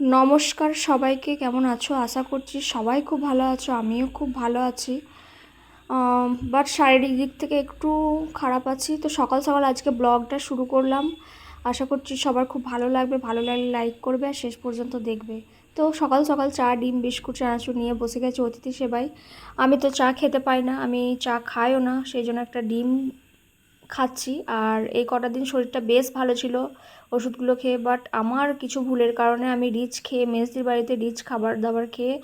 নমস্কার সবাইকে কেমন আছো? আশা করছি সবাই খুব ভালো আছো আমিও খুব ভালো আছি। বাট শারীরিক দিক থেকে একটু খারাপ আছি। তো সকাল সকাল আজকে ব্লগটা শুরু করলাম। আশা করছি সবার খুব ভালো লাগবে ভালো লাগলে লাইক করবে আর শেষ পর্যন্ত দেখবে। তো সকাল সকাল চা ডিম বিস্কুট চানাচুর নিয়ে বসে গেছে অতিথি সেবাই আমি তো চা খেতে পাই না আমি চা খাইও না সেই জন্য একটা ডিম খাচ্ছি। আর এই কটা দিন শরীরটা বেশ ভালো ছিল। ওষুধগুলো খেয়ে বাট আমার কিছু ভুলের কারণে আমি রিচ খেয়ে মেসদির বাড়িতে রিচ খাবার দাবার খেয়ে,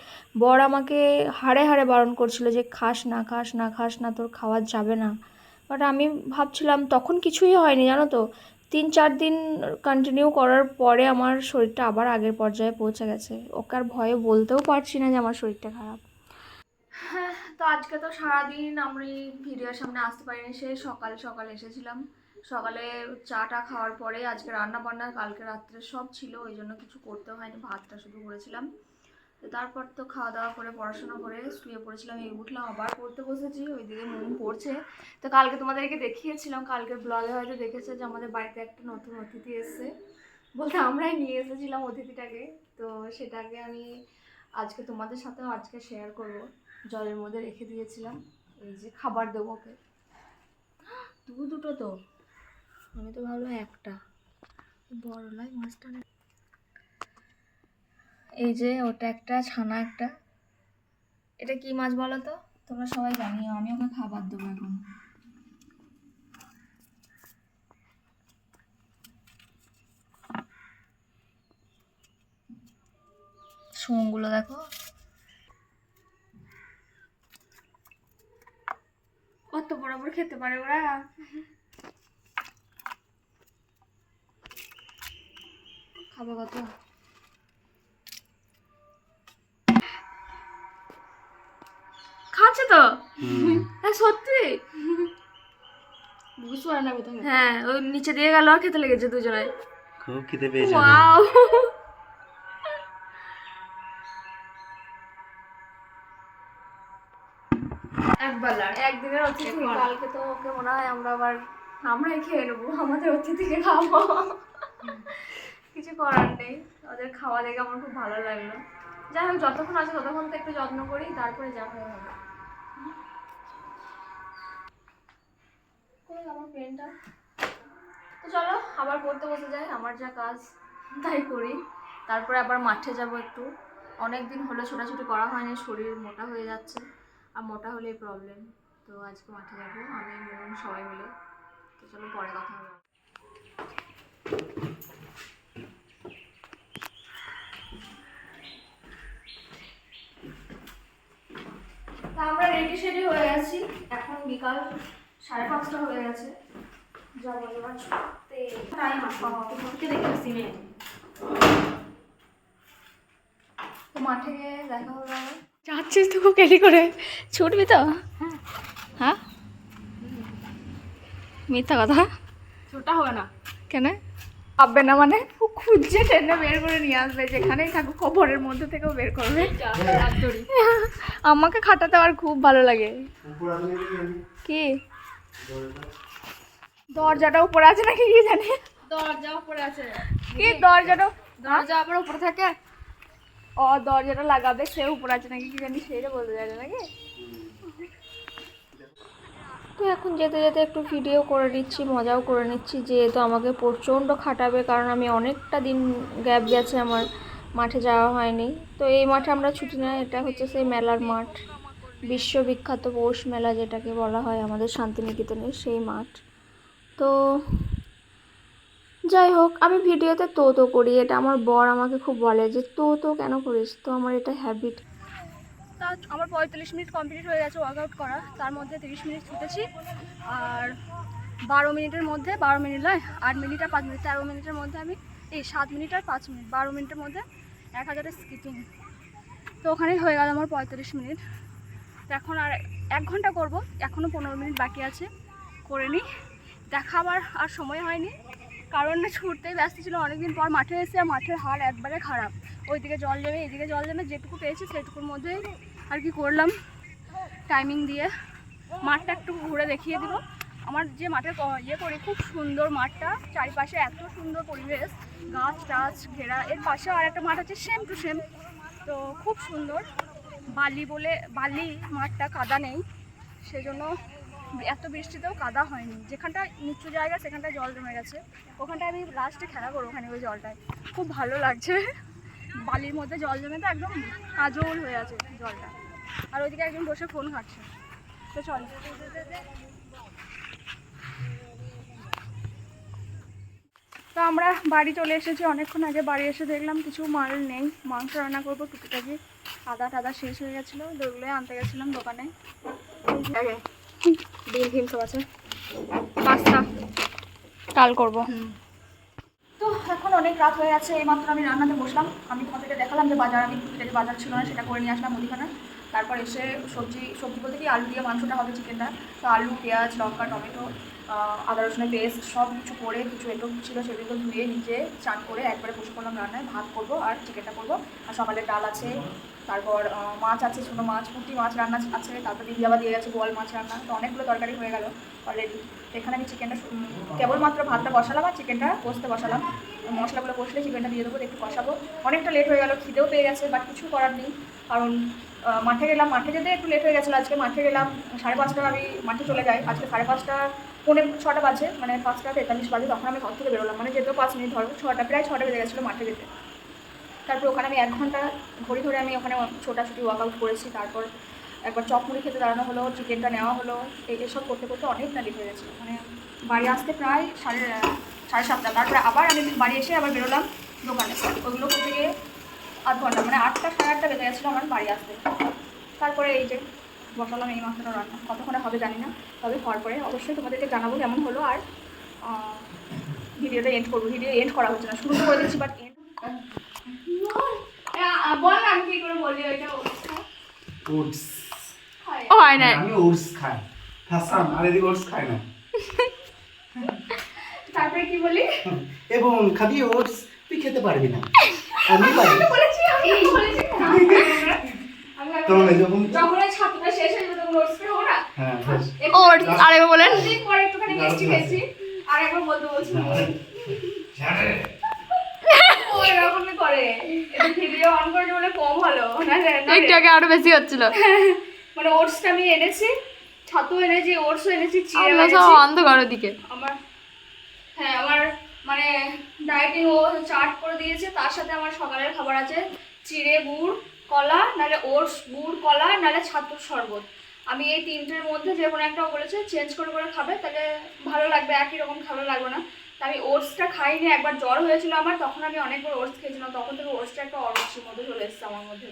বর আমাকে হাড়ে হাড়ে বারণ করছিল যে খাস না খাস না খাস না, তোর খাওয়া যাবে না। বাট আমি ভাবছিলাম তখন কিছুই হয়নি, জানো তো? তিন, চার দিন কন্টিনিউ করার পরে আমার শরীরটা আবার আগের পর্যায়ে পৌঁছে গেছে। ওকে আর ভয়ে বলতেও পারছি না যে আমার শরীরটা খারাপ। হ্যাঁ তো আজকে তো সারাদিন আমি ভিডিওর সামনে আসতে পারিনি, সে সকাল সকাল এসেছিলাম। সকালে চাটা খাওয়ার পরে আজকে রান্না বান্না কালকে রাত্রে সব ছিল, ওই জন্য কিছু করতে হয়নি, ভাতটা শুধু করেছিলাম। তো তারপর তো খাওয়া দাওয়া করে, পড়াশোনা করে শুয়ে পড়েছিলাম, এই উঠলাম, আবার পড়তে বসেছি, ওইদিকে মন পড়ছে। তো কালকে তোমাদেরকে দেখিয়েছিলাম কালকে ব্লগে হয়তো দেখেছে যে আমাদের বাড়িতে একটা নতুন অতিথি এসেছে বলতে আমরাই নিয়ে এসেছিলাম অতিথিটাকে। তো সেটাকে আমি আজকে তোমাদের সাথেও আজকে শেয়ার করব। জলের মধ্যে রেখে দিয়েছিলাম, এই যে খাবার দেবো ওকে। দু দুটো তো। আমি তো ভাবলাম একটা। বড় লাই মাছটা এই যে ওটা একটা ছানা একটা। এটা কি মাছ বলো তো? তোমরা সবাই জানিও আমি ওকে খাবার দেবো এখন। সোমগুলো দেখো। কত বড় বড় খেতে পারে ওরা। খাবে কত খাচ্ছে তো? হ্যাঁ সত্যি? বুঝতে পারে না হ্যাঁ ওই নিচে দিয়ে গেল আর খেতে লেগেছে দুজনে খুব খিদে পেয়েছে ওয়াও। একদিনের অতিথি কালকে তো ওকে মনে হয় আমরা আবার আমরাই খেয়ে নেব আমাদের অতিথিকে খাব। কিছু করার নেই। ওদের খাওয়া দেখে আমার খুব ভালো লাগল। যাই হোক, যতক্ষণ আছে ততক্ষণ তো একটু যত্ন করি, তারপরে যা হয়ে হবে। আমার তো চলো, আবার পড়তে বসে যাই, আমার যা কাজ তাই করি। তারপরে আবার মাঠে যাব একটু। অনেক দিন হলো ছোটাছুটি করা হয়নি, শরীর মোটা হয়ে যাচ্ছে। আর মোটা হলেই প্রবলেম তো আজকে মাঠে যাব, আমি মন সবাই মিলে। তো চলো, পরে কথা হবে। তা আমরা রেডি সেডি হয়ে আছি। এখন বিকাল সাড়ে পাঁচটা হয়ে গেছে। যাব এবার। ছুটতে টাইম কে দেখতেছি মেয়ে তো মাঠে গিয়ে দেখা হলো আবার। যাচ্ছিস তো খুব কেলি করে। ছুটবি তো? হ্যাঁ? মিথ্যা কথা? ছোটা হবে না। কেন? পাবে না মানে খুঁজছে টেনে বের করে নিয়ে আসবে যেখানেই থাকুক খবরের মধ্যে থেকেও বের করবে। আমাকে খাটাতে আমার খুব ভালো লাগে। কি? দরজাটা উপরে আছে নাকি কি জানি? দরজা উপরে আছে। কি দরজাটা? দরজা আবার উপরে থাকে? ও দরজাটা লাগাবে সে উপরে আছে নাকি কি জানি সেটা বলতে যাবে নাকি? তো এখন যেতে যেতে একটু ভিডিও করে নিচ্ছি, মজাও করে নিচ্ছি, যেহেতু আমাকে প্রচণ্ড খাটাবে, কারণ আমি অনেকটা দিন গ্যাপ গেছে আমার, মাঠে যাওয়া হয়নি। তো এই মাঠে আমরা ছুটি না, এটা হচ্ছে সেই মেলার মাঠ, বিশ্ববিখ্যাত পৌষ মেলা যেটাকে বলা হয় আমাদের শান্তিনিকেতনের সেই মাঠ। তো যাই হোক, আমি ভিডিওতে তো তো করি, এটা আমার বর আমাকে খুব বলে যে তো তো কেন করিস? তো আমার এটা হ্যাবিট আমার পঁয়তাল্লিশ মিনিট কমপ্লিট হয়ে গেছে ওয়ার্কআউট করা। তার মধ্যে তিরিশ মিনিট ছুটেছি আর বারো মিনিটের মধ্যে, বারো মিনিট নয়, আট মিনিট আর পাঁচ মিনিট, তেরো মিনিটের মধ্যে আমি, এই সাত মিনিট আর পাঁচ মিনিট, বারো মিনিটের মধ্যে এক হাজারের স্কিপিং তো ওখানেই হয়ে গেল আমার পঁয়তাল্লিশ মিনিট। এখন আর এক ঘণ্টা করব এখনও পনেরো মিনিট বাকি আছে, করে নিই। দেখা আবার আর সময় হয়নি, কারণ ছুটতেই ব্যস্ত ছিল। অনেকদিন পর মাঠে এসে, মাঠের হাল একবারে খারাপ। ওইদিকে জল জমে এদিকে জল জমে, যেটুকু পেয়েছি সেটুকুর মধ্যেই আর কি করলাম? টাইমিং দিয়ে। মাঠটা একটু ঘুরে দেখিয়ে দিব আমার যে মাঠে ইয়ে করি খুব সুন্দর মাঠটা। চারিপাশে এত সুন্দর পরিবেশ। গাছ টাছ, ঘেরা। এর পাশে আর একটা মাঠ আছে সেম টু সেম তো খুব সুন্দর। বালি বলে, বালি মাঠটা কাদা নেই। সেজন্য এত বৃষ্টিতেও কাদা হয়নি। যেখানটা নিচু জায়গা, সেখানটায় জল জমে গেছে। ওখানটায় আমি লাস্টে খেলা করব ওখানে ওই জলটায়। খুব ভালো লাগছে। বালির মধ্যে জল জমে তো একদম কাজল হয়ে আছে জলটা। আর ওইদিকে একজন বসে ফোন ঘাটছে। তো চল। তো আমরা বাড়ি চলে এসেছি অনেকক্ষণ আগে বাড়ি এসে দেখলাম কিছু মাল নেই। মাংস রান্না করব টুকিটাকি আদা টাদা শেষ হয়ে গেছিল। তো ওগুলোই আনতে গেছিলাম দোকানে। ডিম ফিম সব আছে পাস্তা কাল করব। তো এখন অনেক রাত হয়ে আছে, এইমাত্র আমি রান্নাতে বসলাম। আমি তোমাদেরকে দেখালাম যে বাজার আমি টুকিটাকি বাজার ছিল না, সেটা করে নিয়ে আসলাম মুদিখানা। তারপর এসে সবজি সবজি বলতে কি, আলু দিয়ে মাংসটা হবে চিকেনটা। তো আলু, পেঁয়াজ, লঙ্কা, টমেটো আদা, রসুনের পেস্ট সব কিছু করে কিছু এটো ছিল সেগুলো ধুয়ে নিজে চান করে একবারে বসে পড়লাম রান্নায়। ভাত করব আর চিকেনটা করব। আর সকালে ডাল আছে। তারপর মাছ আছে, ছোটো মাছ, পুঁটি মাছ রান্না আছে তারপর দিদি আবার দিয়ে গেছে বোয়াল মাছ রান্না। তো অনেকগুলো তরকারি হয়ে গেল অলরেডি এখানে আমি চিকেনটা কেবলমাত্র ভাতটা বসালাম আর চিকেনটা কষতে বসালাম। মশলাগুলো কষলে চিকেনটা দিয়ে দেবো, একটু কষাবো। অনেকটা লেট হয়ে গেল, খিদেও পেয়ে গেছে বাট কিছু করার নেই। কারণ মাঠে গেলাম, মাঠে যেতে একটু লেট হয়ে গেছিল, আজকে মাঠে গেলাম, সাড়ে পাঁচটা আমি মাঠে চলে যাই। আজকে সাড়ে পাঁচটা, পৌনে ছটা বাজে মানে পাঁচটা তেতাল্লিশ বাজে, তখন আমি ঘর থেকে বেরোলাম। মানে যেতেও পাঁচ মিনিট, ধরো ছটা, প্রায় ছটা বেজে গেছিল মাঠে যেতে। তারপর ওখানে আমি এক ঘণ্টা ঘড়ি ধরে আমি ওখানে ছোটাছুটি ওয়ার্কআউট করেছি। তারপর একবার চপ মুড়ি খেতে দাঁড়ানো হলো, চিকেনটা নেওয়া হলো। এসব করতে করতে অনেকটা লেট হয়ে গেছিল। মানে বাড়ি আসতে প্রায় সাড়ে সাড়ে সাতটা। তারপরে আবার আমি বাড়ি এসে আবার বেরোলাম দোকানে। ওইগুলো করতে গিয়ে আধ ঘণ্টা মানে আটটা সাড়ে আটটা বেজে গেছিল আমার বাড়ি আসতে। তারপরে এই যে বসালাম এই মাংসটা রান্না। কতক্ষণে হবে জানি না তবে হওয়ার পরে অবশ্যই তোমাদেরকে জানাব কেমন হলো আর ভিডিওটা এন্ড করব। ভিডিও এন্ড করা হচ্ছে না শুরু করে দিচ্ছি বাট এন্ড বল না আমি কি করে বলি ওইটা ওটস ও হয় না। আমি ওটস খাই। হাসান আর এদিকে ওটস খাই না। তারপরে কি বলি? এবং খাবি ওটস তুই খেতে পারবি না। আমি পারি। বলেছি আমি বলেছি। যখন যখন ওই শেষ হয়ে যাবে তখন ওটস খাব না? হ্যাঁ। একটু- ওটস আরেকবার বলেন। দিন পরে একটুখানি মিষ্টি খেয়েছি। আর একবার বলতে বলছি। ও এরকমই করে। এটা ভিডিও অন করে বলে কম হলো না না, না, একটু আগে আরও বেশি হচ্ছিল। মানে ওটসটা আমি এনেছি ছাতু এনেছি ওটসও এনেছি চিড়ে আল্লাহ সব এনেছি। অন্ধকার দিকে। আমার হ্যাঁ আমার মানে ডায়েটিং ও চার্ট করে দিয়েছে, তার সাথে আমার সকালের খাবার আছে, চিড়ে, গুড়, কলা, নাহলে ওটস, গুড়, কলা, নাহলে ছাতুর শরবত। আমি এই তিনটের মধ্যে যে কোনো একটা বলেছে চেঞ্জ করে করে খাবে, তাহলে ভালো লাগবে, একই রকম ভালো লাগবে না। তা আমি ওটসটা খাইনি, একবার জ্বর হয়েছিল আমার, তখন আমি অনেকবার ওটস খেয়েছিলাম, তখন থেকে ওটসটা একটা অরুচির মধ্যে চলে এসেছে আমার মধ্যে।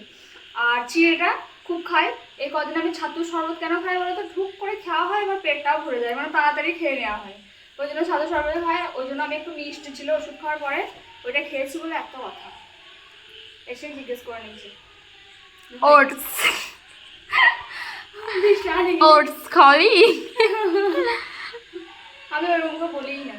আর চিড়েটা খুব খাই এই কদিন আমি ছাতুর শরবত কেন খাই বলো তো ঢুক করে খাওয়া হয় আমার পেটটাও ভরে যায় মানে তাড়াতাড়ি খেয়ে নেওয়া হয়। ওই জন্য সাদা সরবত হয়। ওই জন্য আমি একটু মিষ্টি ছিল ওষুধ খাওয়ার পরে ওইটা খেয়েছি বলে একটা কথা। এসে জিজ্ঞেস করে নিয়েছি। ওটস ওটস খাবি আমি ওরকম রুমকে বলিই না।